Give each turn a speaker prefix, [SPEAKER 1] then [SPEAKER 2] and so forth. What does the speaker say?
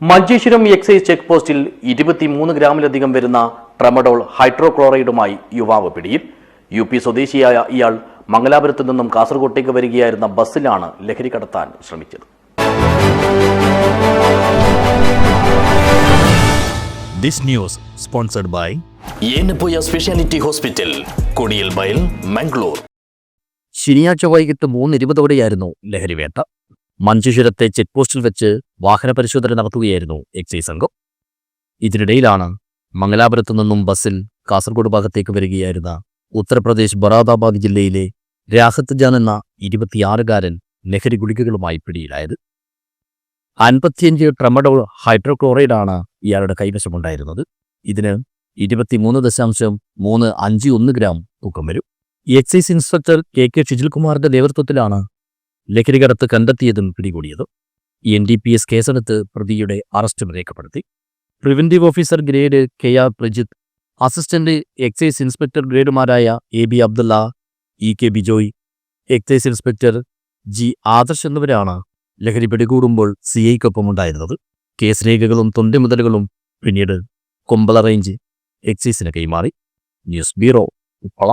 [SPEAKER 1] Manjeshwaram excise check പോസ്റ്റിൽ ഇരുപത്തിമൂന്ന് ഗ്രാമിലധികം വരുന്ന ട്രമഡോൾ ഹൈഡ്രോക്ലോറൈഡുമായി യുവാവ് പിടിയിൽ. യു പി സ്വദേശിയായ ഇയാൾ മംഗലാപുരത്തു നിന്നും കാസർഗോട്ടേക്ക് വരികയായിരുന്ന ബസ്സിലാണ് ലഹരി കടത്താൻ ശ്രമിച്ചത്.
[SPEAKER 2] This news sponsored by
[SPEAKER 1] Yenepoya speciality hospital Kodialbail Mangalore.
[SPEAKER 3] ശനിയാഴ്ച വൈകിട്ട് മൂന്ന് ഇരുപതോടെയായിരുന്നു ലഹരിവേട്ട. മഞ്ചേശ്വരത്തെ ചെക്ക് പോസ്റ്റിൽ വെച്ച് വാഹന പരിശോധന നടത്തുകയായിരുന്നു എക്സൈസ് സംഘം. ഇതിനിടയിലാണ് മംഗലാപുരത്തു നിന്നും ബസ്സിൽ കാസർഗോഡ് ഭാഗത്തേക്ക് വരികയായിരുന്ന ഉത്തർപ്രദേശ് ബറാദാബാദ് ജില്ലയിലെ രാഹത്ത് ജാൻ എന്ന ഇരുപത്തിയാറുകാരൻ ലഹരി ഗുളികകളുമായി പിടിയിലായത്. അൻപത്തിയഞ്ച് ട്രമഡോൾ ഹൈഡ്രോക്ലോറൈഡാണ് ഇയാളുടെ കൈവശമുണ്ടായിരുന്നത്. ഇതിന് ഇരുപത്തിമൂന്ന് ദശാംശം മൂന്ന് അഞ്ച് ഒന്ന് ഗ്രാം തൂക്കം വരും. എക്സൈസ് ഇൻസ്പെക്ടർ കെ കെ ഷിജിൽകുമാറിന്റെ നേതൃത്വത്തിലാണ് ലഹരി കടത്ത് കണ്ടെത്തിയതും പിടികൂടിയതും എൻ ഡി പി എസ് കേസെടുത്ത് പ്രതിയുടെ അറസ്റ്റും രേഖപ്പെടുത്തി. Preventive officer grade K R Prajith assistant excise inspector ഗ്രേഡുമാരായ A B Abdulla E K Bijoy excise inspector G Adarsh എന്നിവരാണ് ലഹരി പിടികൂടുമ്പോൾ സി ഐക്കൊപ്പം ഉണ്ടായിരുന്നത് കേസ് രേഖകളും തൊണ്ടിമുതലുകളും പിന്നീട് കൊമ്പള റേഞ്ച് എക്സൈസിന് കൈമാറി. News bureau Uppala.